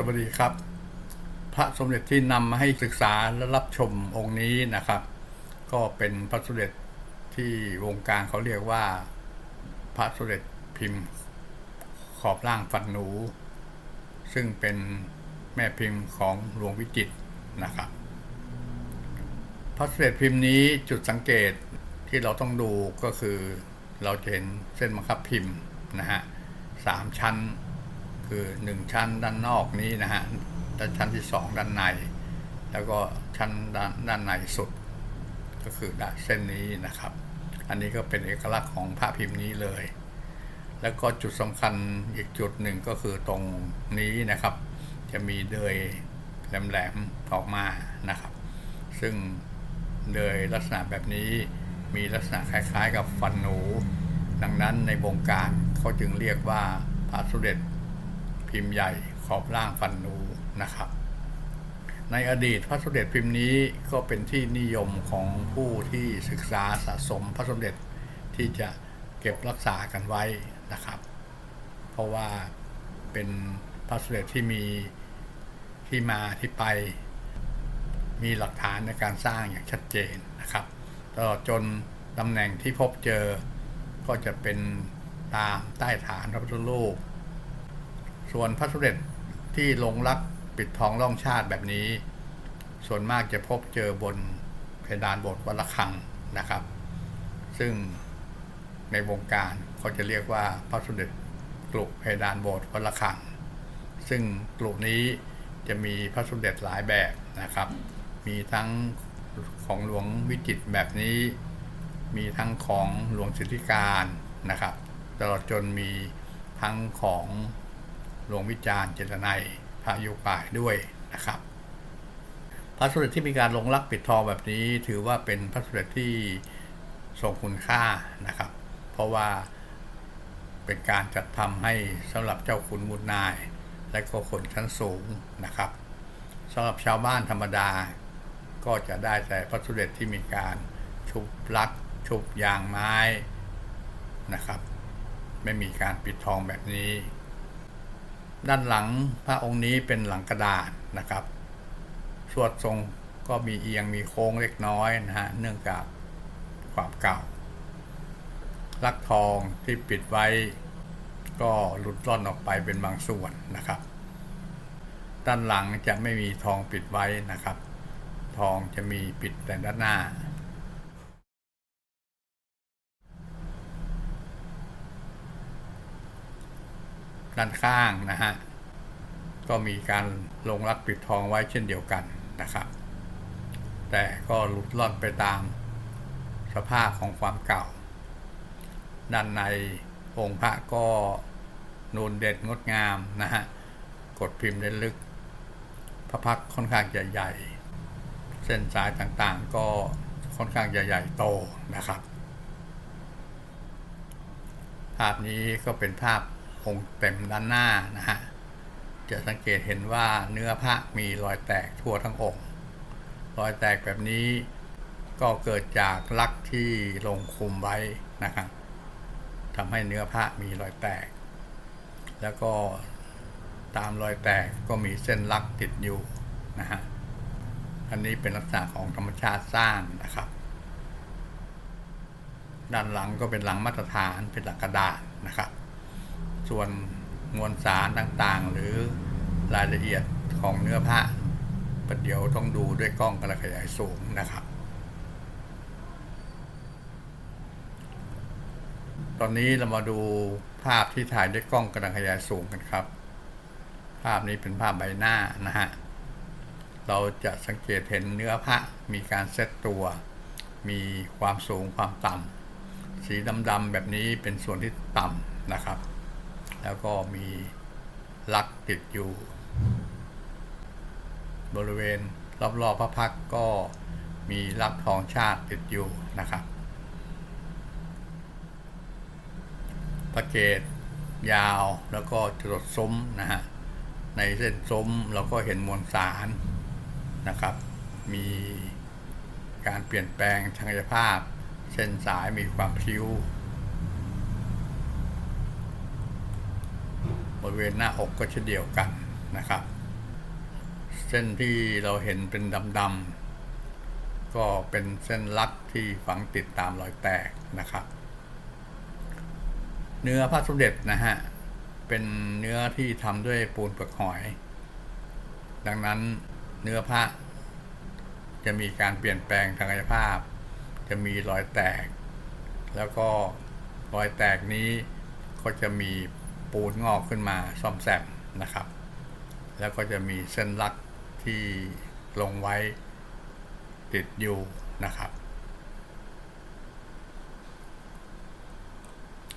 สวัสดีครับ พระสมเด็จที่นำมาให้ศึกษาและรับชมองค์นี้นะครับ ก็เป็นพระสมเด็จที่วงการเขาเรียกว่า พระสมเด็จพิมพ์ ขอบล่างฟันหนู ซึ่งเป็นแม่พิมพ์ของหลวงวิจิตรนะครับ พระสมเด็จพิมพ์นี้จุดสังเกตที่เราต้องดูก็คือเราจะเห็นเส้นบังคับพิมพ์นะฮะสามชั้น คือหนึ่งชั้นด้านนอกนี้นะฮะและชั้นที่สองด้านใน แล้วก็ชั้นด้านด้านในสุด ก็คือด้านเส้นนี้นะครับ อันนี้ก็เป็นเอกลักษณ์ของพระพิมพ์นี้เลย แล้วก็จุดสำคัญอีกจุดหนึ่งก็คือตรงนี้นะครับ จะมีเดยแหลมๆออกมานะครับ ซึ่งเดยลักษณะแบบนี้มีลักษณะคล้ายๆ กับฟันหนู ดังนั้นในวงการเขาจึงเรียกว่าพระสมเด็จ พิมพ์ใหญ่ขอบล่างฟันนูนะครับ ในอดีตพระสมเด็จพิมพ์นี้ก็เป็นที่นิยมของผู้ที่ศึกษาสะสมพระสมเด็จที่จะเก็บรักษากันไว้นะครับ เพราะว่าเป็นพระสมเด็จที่มีที่มาที่ไป มีหลักฐานในการสร้างอย่างชัดเจนนะครับตลอดจนตำแหน่งที่พบเจอก็จะเป็นตามใต้ฐานพระพุทธรูป ส่วนพระสมเด็จที่ลงรักปิดทองร่องชาติแบบนี้ ส่วนมากจะพบเจอบนเพดานโบสถ์วัดระฆังนะครับ ซึ่งในวงการเขาจะเรียกว่าพระสมเด็จกลุเพดานโบสถ์วัดระฆัง ซึ่งกลุนี้จะมีพระสมเด็จหลายแบบนะครับ มีทั้งของหลวงวิจิตรแบบนี้ มีทั้งของหลวงสิทธิการนะครับ ตลอดจนมีทั้งของ ลวงวิจารณ์เจตนัยพระยุป่ายด้วยนะครับ พระสมเด็จที่มีการลงรักปิดทองแบบนี้ ถือว่าเป็นพระสมเด็จที่ทรงคุณค่านะครับ เพราะว่าเป็นการจัดทำให้สำหรับเจ้าขุนมูลนาย และก็คนชั้นสูงนะครับสำหรับชาวบ้านธรรมดา ก็จะได้แต่พระสมเด็จที่มีการชุบลักชุบยางไม้นะครับ ไม่มีการปิดทองแบบนี้ ด้านหลังพระองค์นี้เป็นหลังกระดาษนะครับ สวดทรงก็มีเอียงมีโค้งเล็กน้อยนะฮะเนื่องจากความเก่า ลักทองที่ปิดไว้ก็หลุดร่อนออกไปเป็นบางส่วนนะครับ ด้านหลังจะไม่มีทองปิดไว้นะครับ ทองจะมีปิดแต่ด้านหน้า ด้านข้างนะฮะก็มีการลงรักปิดทองไว้เช่นเดียวกันนะครับ แต่ก็หลุดล่อนไปตามสภาพของความเก่า ด้านในองค์พระก็นูนเด่นงดงามนะฮะกดพิมพ์ได้ลึก พระพักค่อนข้างจะใหญ่ เส้นสายต่างๆก็ค่อนข้างจะใหญ่โตนะครับ ภาพนี้ก็เป็นภาพ งเต็มด้านหน้านะฮะจะสังเกตเห็นว่าเนื้อพระมีรอยแตกทั่วทั้งองค์ รอยแตกแบบนี้ก็เกิดจากลักที่ลงคุมไว้นะครับทำให้เนื้อพระมีรอยแตก แล้วก็ตามรอยแตกก็มีเส้นลักติดอยู่นะฮะอันนี้เป็นลักษณะของธรรมชาติสร้างนะครับ ด้านหลังก็เป็นหลังมาตรฐานเป็นหลังกระดาษนะครับ ส่วนมวลสารต่างๆ หรือรายละเอียดของเนื้อผ้าประเดี๋ยวต้องดูด้วยกล้องกระขยายสูงนะครับ ตอนนี้เรามาดูภาพที่ถ่ายด้วยกล้องกระขยายสูงกันครับ ภาพนี้เป็นภาพใบหน้านะฮะ เราจะสังเกตเห็นเนื้อผ้ามีการเซตตัว มีความสูงความต่ำสีดำๆแบบนี้เป็นส่วนที่ต่ำนะครับ แล้วก็มีลักติดอยู่ บริเวณรอบๆพระพักก็มีลักทองชาติติดอยู่นะครับพระเกศยาวแล้วก็จรดซุ้มนะฮะในเส้นซุ้มเราก็เห็นมวลสารนะครับ มีการเปลี่ยนแปลงทางกายภาพ เส้นสายมีความพิ้ว ริเวณหน้าอกก็เช่นเดียวกันนะครับ เส้นที่เราเห็นเป็นดำๆก็เป็นเส้นลักที่ฝังติดตามรอยแตกนะครับ เนื้อพระสมเด็จนะฮะเป็นเนื้อที่ทำด้วยปูนเปลือกหอย ดังนั้นเนื้อพระจะมีการเปลี่ยนแปลงทางกายภาพ จะมีรอยแตก แล้วก็รอยแตกนี้ก็จะมี ปูนงอกขึ้นมาซ่อมแซมนะครับ แล้วก็จะมีเส้นลักที่ลงไว้ติดอยู่นะครับ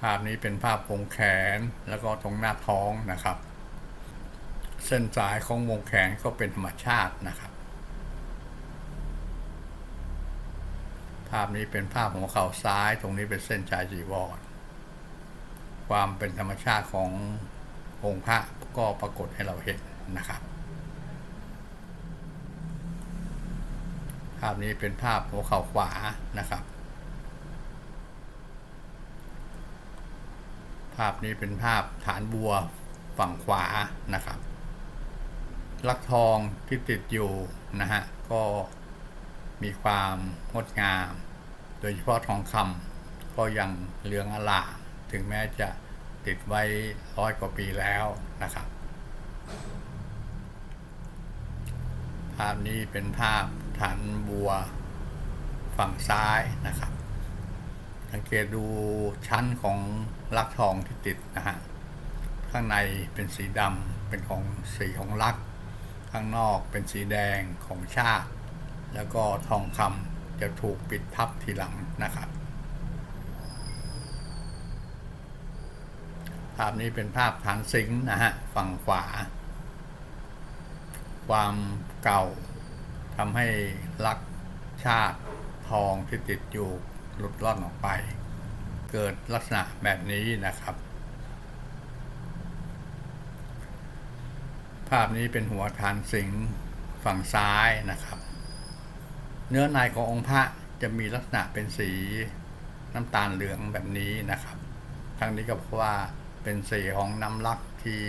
ภาพนี้เป็นภาพวงแขนแล้วก็ตรงหน้าท้องนะครับ เส้นสายของวงแขนก็เป็นธรรมชาตินะครับ ภาพนี้เป็นภาพของเข่าซ้าย ตรงนี้เป็นเส้นชายจีวร ความเป็นธรรมชาติขององค์พระก็ปรากฏให้เราเห็นนะครับ ภาพนี้เป็นภาพหัวเข่าขวานะครับ ภาพนี้เป็นภาพฐานบัวฝั่งขวานะครับ ลักทองที่ติดอยู่นะฮะก็มีความงดงาม โดยเฉพาะทองคำก็ยังเหลืองอลาม ถึงแม้จะติดไว้ร้อยกว่าปีแล้วนะครับ ภาพนี้เป็นภาพฐานบัวฝั่งซ้ายนะครับสังเกตดูชั้นของลักทองที่ติดนะฮะข้างในเป็นสีดำเป็นของสีของลัก ข้างนอกเป็นสีแดงของชาติ แล้วก็ทองคำจะถูกปิดทับทีหลังนะครับ ภาพนี้เป็นภาพฐานสิงห์นะฮะฝั่งขวา ความเก่าทำให้ลักชาติทองที่ติดอยู่หลุดล่อนออกไป เกิดลักษณะแบบนี้นะครับ ภาพนี้เป็นหัวฐานสิงห์ฝั่งซ้ายนะครับ เนื้อในขององค์พระจะมีลักษณะเป็นสีน้ำตาลเหลืองแบบนี้นะครับ ทั้งนี้ก็เพราะว่า เป็นสีของน้ำลักที่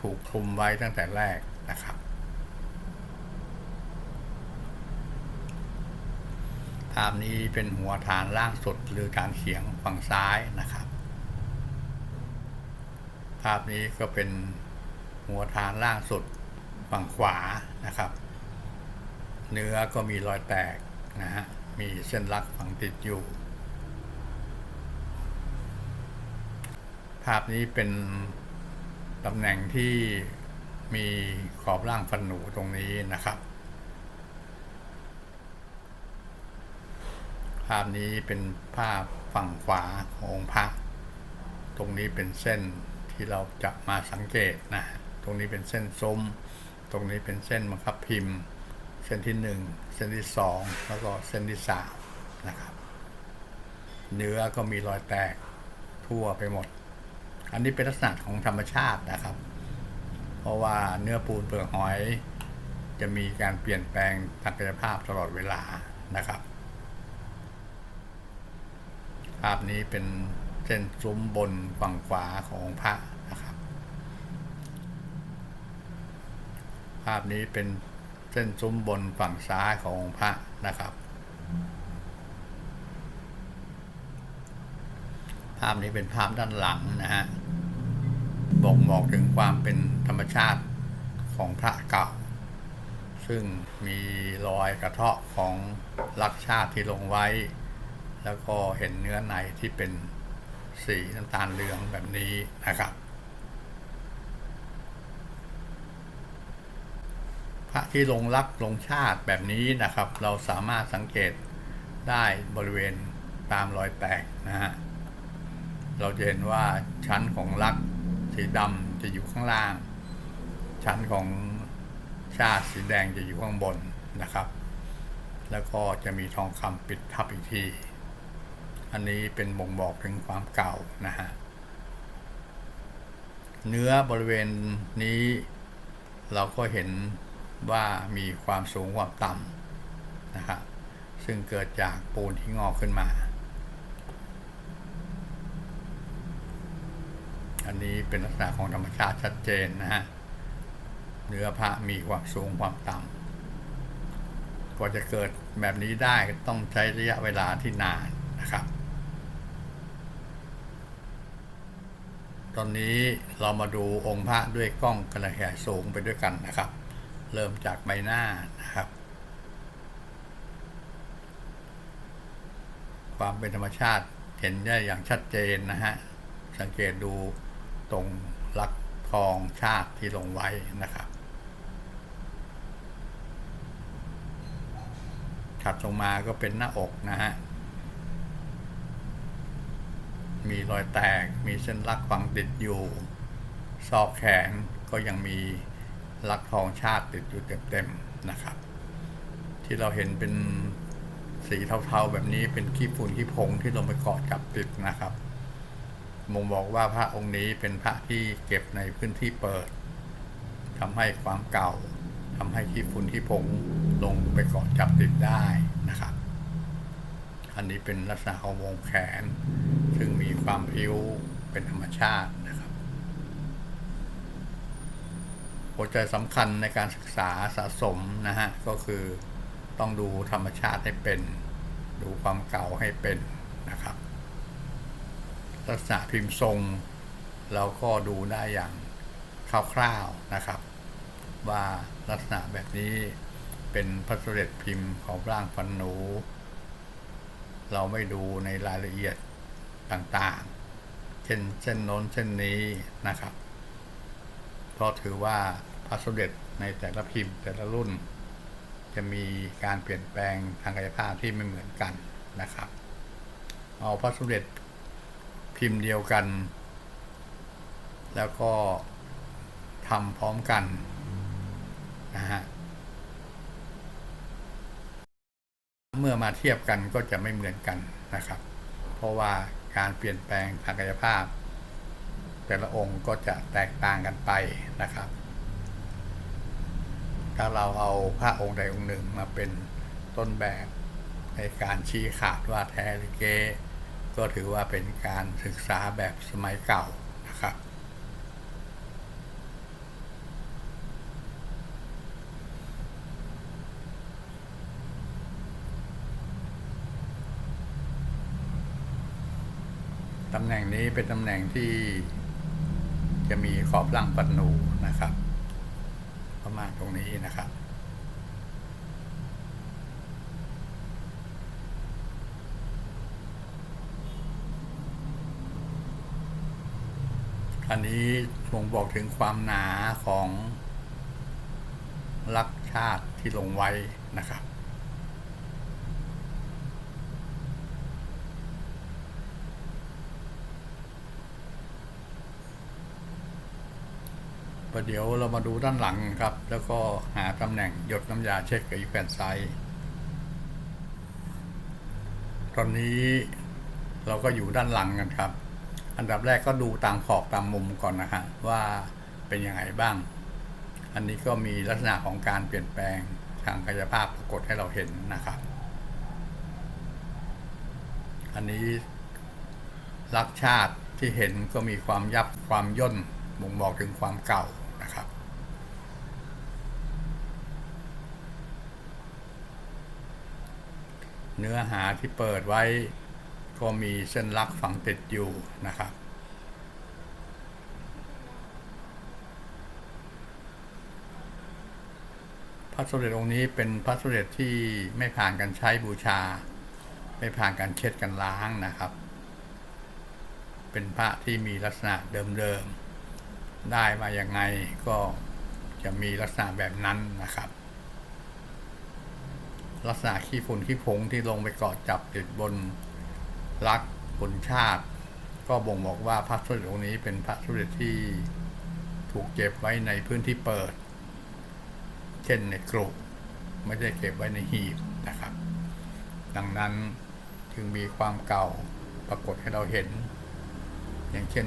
ถูกคลุมไว้ตั้งแต่แรกนะครับ ภาพนี้เป็นหัวฐานล่างสุดหรือฐานเขียงฝั่งซ้ายนะครับ ภาพนี้ก็เป็นหัวฐานล่างสุดฝั่งขวานะครับ เนื้อก็มีรอยแตกนะฮะมีเส้นลักฝังติดอยู่าพนี้เป็นตำแหน่งที่มีขอบล่างฟันหนูตรงนี้นะครับ ภาพนี้เป็นภาพฝั่งขวาขององค์พระตรงนี้เป็นเส้นที่เราจะมาสังเกตนะ ตรงนี้เป็นเส้นซุ้ม ตรงนี้เป็นเส้นบังคับพิมพ์ เส้นที่หนึ่งเส้นที่สองแล้วก็เส้นที่สามนะครับ เนื้อก็มีรอยแตกทั่วไปหมด อันนี้เป็นลักษณะของธรรมชาตินะครับ เพราะว่าเนื้อปูนเปลือกหอย จะมีการเปลี่ยนแปลงทางกายภาพตลอดเวลานะครับ ภาพนี้เป็นเส้นซุ้มบนฝั่งขวาของพระนะครับ ภาพนี้เป็นเส้นซุ้มบนฝั่งซ้ายของพระนะครับ ภาพนี้เป็นภาพด้านหลังนะฮะบ่งบอกถึงความเป็นธรรมชาติของพระเก่า ซึ่งมีรอยกระเทาะของลักชาติที่ลงไว้ แล้วก็เห็นเนื้อในที่เป็นสีน้ำตาลเหลืองแบบนี้นะครับ พระที่ลงลักลงชาติแบบนี้นะครับ เราสามารถสังเกตได้บริเวณตามรอยแตกนะฮะ เราจะเห็นว่าชั้นของลักสีดำจะอยู่ข้างล่าง ชั้นของชาติสีแดงจะอยู่ข้างบนนะครับ แล้วก็จะมีทองคำปิดทับอีกที อันนี้เป็นบ่งบอกถึงความเก่านะฮะเนื้อบริเวณนี้เราก็เห็นว่ามีความสูงความต่ำนะครับซึ่งเกิดจากปูนที่งอกขึ้นมา อันนี้เป็นลักษณะของธรรมชาติชัดเจนนะฮะเนื้อพระมีความสูงความต่ำกว่าจะเกิดแบบนี้ได้ต้องใช้ระยะเวลาที่นานนะครับ ตอนนี้เรามาดูองค์พระด้วยกล้องกระจายสูงไปด้วยกันนะครับ เริ่มจากใบหน้านะครับ ความเป็นธรรมชาติเห็นได้อย่างชัดเจนนะฮะสังเกตดู ตรงลักทองชาติที่ลงไว้นะครับ ถัดลงมาก็เป็นหน้าอกนะฮะ มีรอยแตก มีเส้นลักฝังติดอยู่ ซอกแขนก็ยังมีลักทองชาติติดอยู่เต็มๆนะครับ ที่เราเห็นเป็นสีเทาๆแบบนี้เป็นขี้ฝุ่นขี้ผงที่ลงไปเกาะจับติดนะครับ มงบอกว่าพระองค์นี้เป็นพระที่เก็บในพื้นที่เปิดทำให้ความเก่าทำให้ขี้ฝุ่นขี้ผงลงไปเกาะจับติดได้นะครับ อันนี้เป็นลักษณะของวงแขน ซึ่งมีความพิ้วเป็นธรรมชาตินะครับหัวใจสำคัญในการศึกษาสะสมนะฮะก็คือต้องดูธรรมชาติให้เป็น ดูความเก่าให้เป็นนะครับ ลักษณะพิมพ์ทรงเราก็ดูได้อย่างคร่าวๆนะครับ ว่าลักษณะแบบนี้เป็นพระสด็จพิมพ์ของร่างฟันหนู เราไม่ดูในรายละเอียดต่างๆ เช่นเส้นโน้นเส้นนี้นะครับ เพราะถือว่าพระสด็จในแต่ละพิมพ์แต่ละรุ่น จะมีการเปลี่ยนแปลงทางกายภาพที่ไม่เหมือนกันนะครับ เอาพระสด็จ พิมพ์เดียวกัน แล้วก็ทำพร้อมกันนะฮะเมื่อมาเทียบกันก็จะไม่เหมือนกันนะครับ เพราะว่าการเปลี่ยนแปลงทางกายภาพ แต่ละองค์ก็จะแตกต่างกันไปนะครับ ถ้าเราเอาพระองค์ใดองค์หนึ่งมาเป็นต้นแบบในการชี้ขาดว่าแท้หรือเก๊ ก็ถือว่าเป็นการศึกษาแบบสมัยเก่านะครับ ตำแหน่งนี้เป็นตำแหน่งที่จะมีขอบร่างปันนูนะครับ ประมาณตรงนี้นะครับ อันนี้บ่งบอกถึงความหนาของลักชาติที่ลงไว้นะครับ ประเดี๋ยวเรามาดูด้านหลังครับ แล้วก็หาตำแหน่งหยดน้ำยาเช็คกับอีแผ่นไซส์ตอนนี้เราก็อยู่ด้านหลังกันครับ อันดับแรกก็ดูตามขอบตามมุมก่อนนะฮะว่าเป็นยังไงบ้าง อันนี้ก็มีลักษณะของการเปลี่ยนแปลงทางกายภาพปรากฏให้เราเห็นนะครับ อันนี้ลักษณ์ชาติที่เห็นก็มีความยับความย่นบ่งบอกถึงความเก่านะครับ เนื้อหาที่เปิดไว้ ก็มีเส้นลักฝังติดอยู่นะครับ พระสมเด็จองค์นี้เป็นพระสมเด็จที่ไม่ผ่านการใช้บูชา ไม่ผ่านการเช็ดกันล้างนะครับ เป็นพระที่มีลักษณะเดิมๆ ได้มาอย่างไงก็จะมีลักษณะแบบนั้นนะครับลักษณะขี้ฝุ่นขี้ผงที่ลงไปเกาะจับติดบน รักคนชาติ ก็บ่งบอกว่าพระสมเด็จองค์นี้เป็นพระสมเด็จที่ถูกเก็บไว้ในพื้นที่เปิด เช่นในกรุไม่ได้เก็บไว้ในหีบนะครับ ดังนั้นจึงมีความเก่าปรากฏให้เราเห็น อย่างเช่น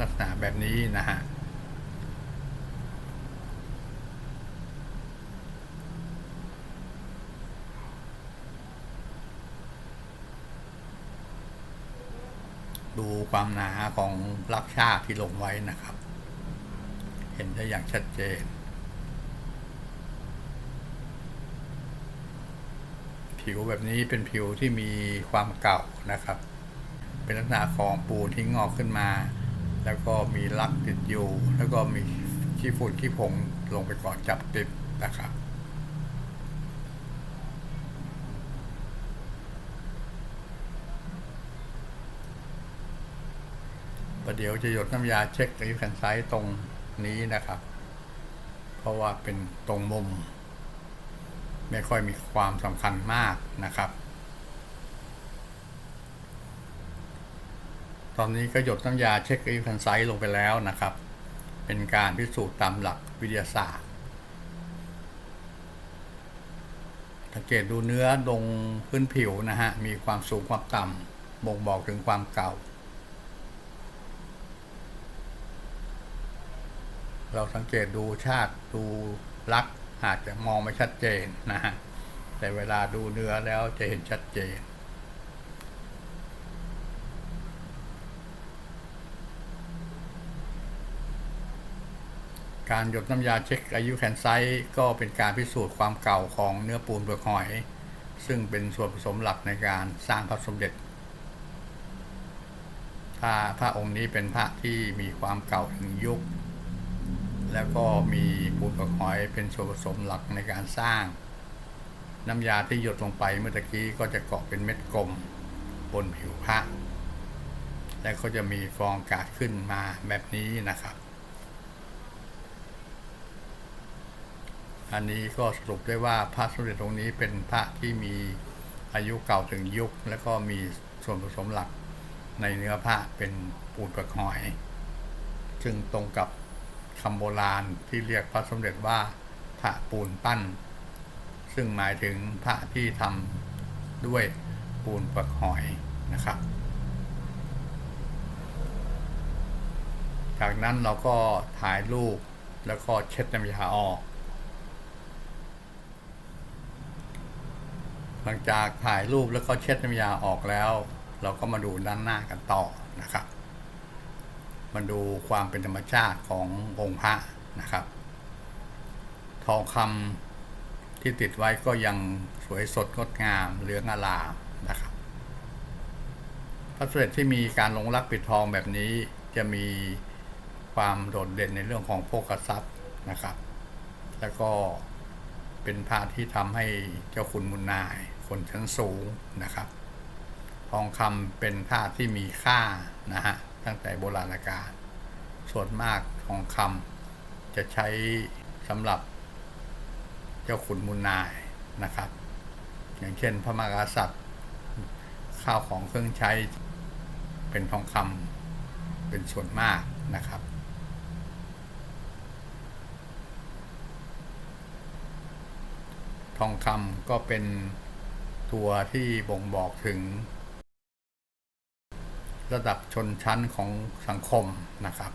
ลักษณะแบบนี้นะฮะ ดูความหนาของลักชาที่ลงไว้นะครับ เห็นได้อย่างชัดเจน ผิวแบบนี้เป็นผิวที่มีความเก่านะครับ เป็นลักษณะของปูนที่งอกขึ้นมา แล้วก็มีลักติดอยู่ แล้วก็มีขี้ฝุ่นขี้ผงลงไปก่อนจับติดนะครับ ประเดี๋ยวจะหยดน้ำยาเช็ครีแฟนไซต์ตรงนี้นะครับ เพราะว่าเป็นตรงมุม ไม่ค่อยมีความสำคัญมากนะครับ ตอนนี้ก็หยดน้ำยาเช็ครีแฟนไซต์ลงไปแล้วนะครับ เป็นการพิสูจน์ตามหลักวิทยาศาสตร์สังเกตดูเนื้อตรงพื้นผิวนะฮะ มีความสูงความต่ำบ่งบอกถึงความเก่า เราสังเกตดูชาติดูลักษณ์อาจจะมองไม่ชัดเจนนะฮะแต่เวลาดูเนื้อแล้วจะเห็นชัดเจน การหยดน้ำยาเช็คอายุแคนไซต์ก็เป็นการพิสูจน์ความเก่าของเนื้อปูนเปลือกหอย ซึ่งเป็นส่วนผสมหลักในการสร้างพระสมเด็จถ้าพระองค์นี้เป็นพระที่มีความเก่าถึงยุค แล้วก็มีปูนเปลือกหอยเป็นส่วนผสมหลักในการสร้าง น้ำยาที่หยดลงไปเมื่อตะกี้ก็จะเกาะเป็นเม็ดกลมบนผิวพระและก็จะมีฟองอากาศขึ้นมาแบบนี้นะครับ อันนี้ก็สรุปได้ว่าพระสมเด็จองค์นี้เป็นพระที่มีอายุเก่าถึงยุค และก็มีส่วนผสมหลักในเนื้อพระเป็นปูนเปลือกหอยซึ่งตรงกับ คำโบราณที่เรียกพระสมเด็จว่าพระปูนปั้น ซึ่งหมายถึงพระที่ทำด้วยปูนปลือกหอยนะครับ จากนั้นเราก็ถ่ายรูปแล้วก็เช็ดน้ำยาออก หลังจากถ่ายรูปแล้วก็เช็ดน้ำยาออกแล้ว เราก็มาดูด้านหน้ากันต่อนะครับ มาดูความเป็นธรรมชาติขององค์พระนะครับ ทองคำที่ติดไว้ก็ยังสวยสดงดงามเหลืองอลามนะครับพระสมเด็จที่มีการลงรักปิดทองแบบนี้จะมีความโดดเด่นในเรื่องของโภคทรัพย์นะครับ แล้วก็เป็นพระที่ทำให้เจ้าคุณมุนนายคนชั้นสูงนะครับ ทองคำเป็นพระที่มีค่านะฮะ ตั้งแต่โบราณกาลส่วนมากทองคำจะใช้สำหรับเจ้าขุนมุนนายนะครับ อย่างเช่นพระมหากษัตริย์ ข้าวของเครื่องใช้เป็นทองคำเป็นส่วนมากนะครับทองคำก็เป็นตัวที่บ่งบอกถึง ระดับชนชั้นของสังคมนะครับ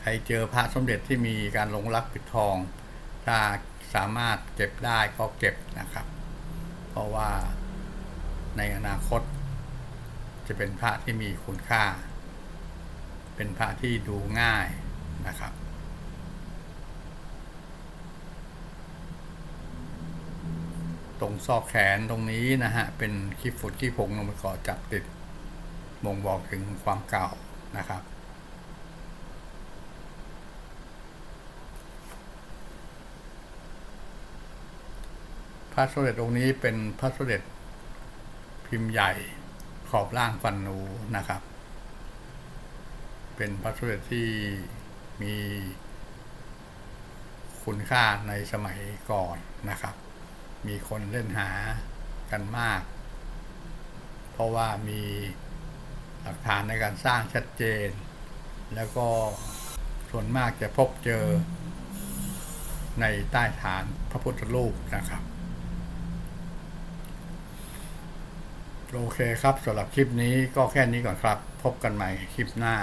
ใครเจอพระสมเด็จที่มีการลงรักปิดทอง ถ้าสามารถเก็บได้ก็เก็บนะครับ เพราะว่าในอนาคตจะเป็นพระที่มีคุณค่า เป็นพระที่ดูง่ายนะครับ ตรงซอกแขนตรงนี้นะฮะ เป็นขี้ฝุ่นขี้ผงลงไปก่อจับติดบ่งบอกถึงความเก่านะครับ พระสมเด็จองค์นี้เป็นพระสมเด็จพิมพ์ใหญ่ขอบล่างฟันนูนะครับ เป็นพระสมเด็จที่มีคุณค่าในสมัยก่อนนะครับ มีคนเล่นหากันมาก เพราะว่ามีหลักฐานในการสร้างชัดเจน แล้วก็ส่วนมากจะพบเจอในใต้ฐานพระพุทธรูปนะครับ โอเคครับสำหรับคลิปนี้ก็แค่นี้ก่อนครับ พบกันใหม่คลิปหน้า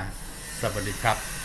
สวัสดีครับ